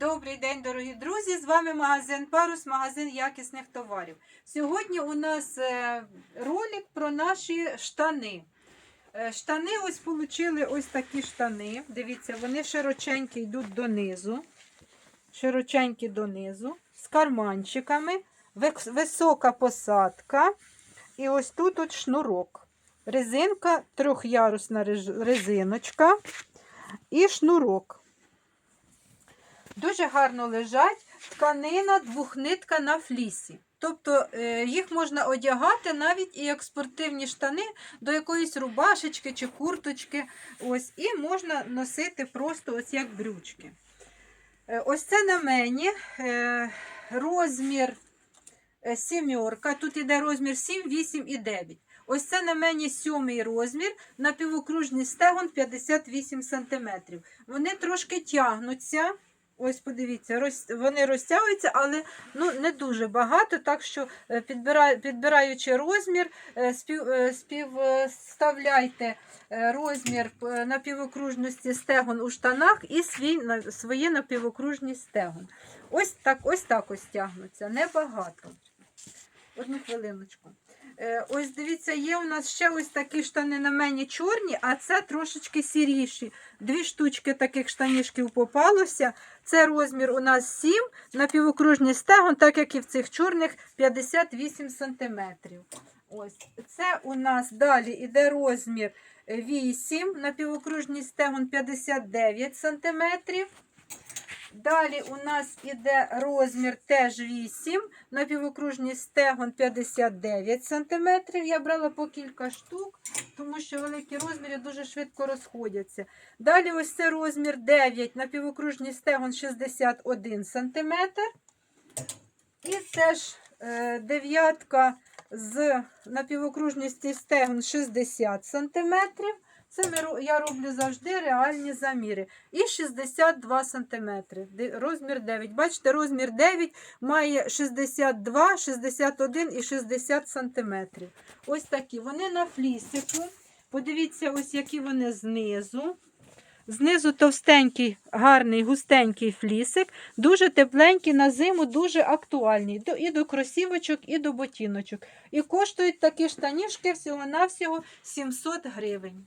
Добрий день, дорогі друзі! З вами магазин Парус, магазин якісних товарів. Сьогодні у нас е, ролик про наші штани. Е, Штани ось отримали ось такі штани. Дивіться, вони широченькі йдуть донизу. Широченькі донизу, з карманчиками, висока посадка. І ось тут от шнурок. Резинка, трьохярусна резиночка і шнурок. Дуже гарно лежать тканина двохнитка на флісі. Тобто е, їх можна одягати навіть і як спортивні штани до якоїсь рубашечки чи курточки. Ось, і можна носити просто ось як брючки. Е, ось це на мені е, розмір сімерка. Тут іде розмір 7, 8 і 9. Ось це на мені сьомий розмір, напівокружний стегон 58 см. Вони трошки тягнуться. Ось подивіться, роз- вони розтягуються, але ну, не дуже багато, так що е, підбира- підбираючи розмір, е, спів, е, співставляйте розмір напівокружності стегон у штанах і свій, свої напівокружні стегон. Ось так ось так ось тягнуться, небагато. Одну хвилиночку. Е, Ось дивіться, є у нас ще ось такі штани на мені чорні, а це трошечки сіріші. Дві штучки таких штанішків попалося. Це розмір у нас 7, напівокружний стегон, так як і в цих чорних 58 см. Ось. Це у нас далі іде розмір 8, напівокружний стегон 59 см. Далі у нас іде розмір теж 8, напівокружний стегон 59 см. Я брала по кілька штук, тому що великі розміри дуже швидко розходяться. Далі ось це розмір 9, напівокружний стегон 61 см. І теж е, дев'ятка з напівокружністю стегон 60 см. Це я роблю завжди реальні заміри. І 62 см. Розмір 9. Бачите, розмір 9 має 62, 61 і 60 см. Ось такі. Вони на флісику. Подивіться, ось які вони знизу. Знизу товстенький, гарний, густенький флісик, дуже тепленький на зиму, дуже актуальний. І до кросівочок, і до ботиночок. І коштують такі штанішки всього-навсього 700 гривень.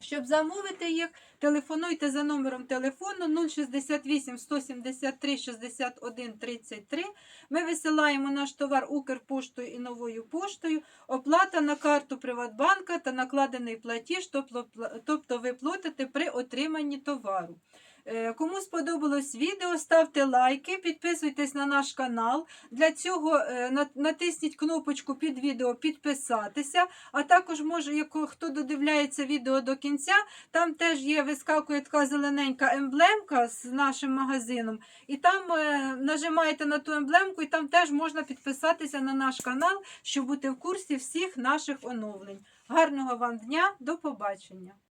Щоб замовити їх, телефонуйте за номером телефону 068 173 61 33. Ми висилаємо наш товар Укрпоштою і новою поштою. Оплата на карту Приватбанка та накладений платіж, тобто ви платите при отриманні товару. Е, Кому сподобалось відео, ставте лайки, підписуйтесь на наш канал. Для цього е, натисніть кнопочку під відео підписатися. А також, може, хто додивляється відео до кінця, там теж є вискакує така зелененька емблемка з нашим магазином. І там е, нажимаєте на ту емблемку, і там теж можна підписатися на наш канал, щоб бути в курсі всіх наших оновлень. Гарного вам дня, до побачення!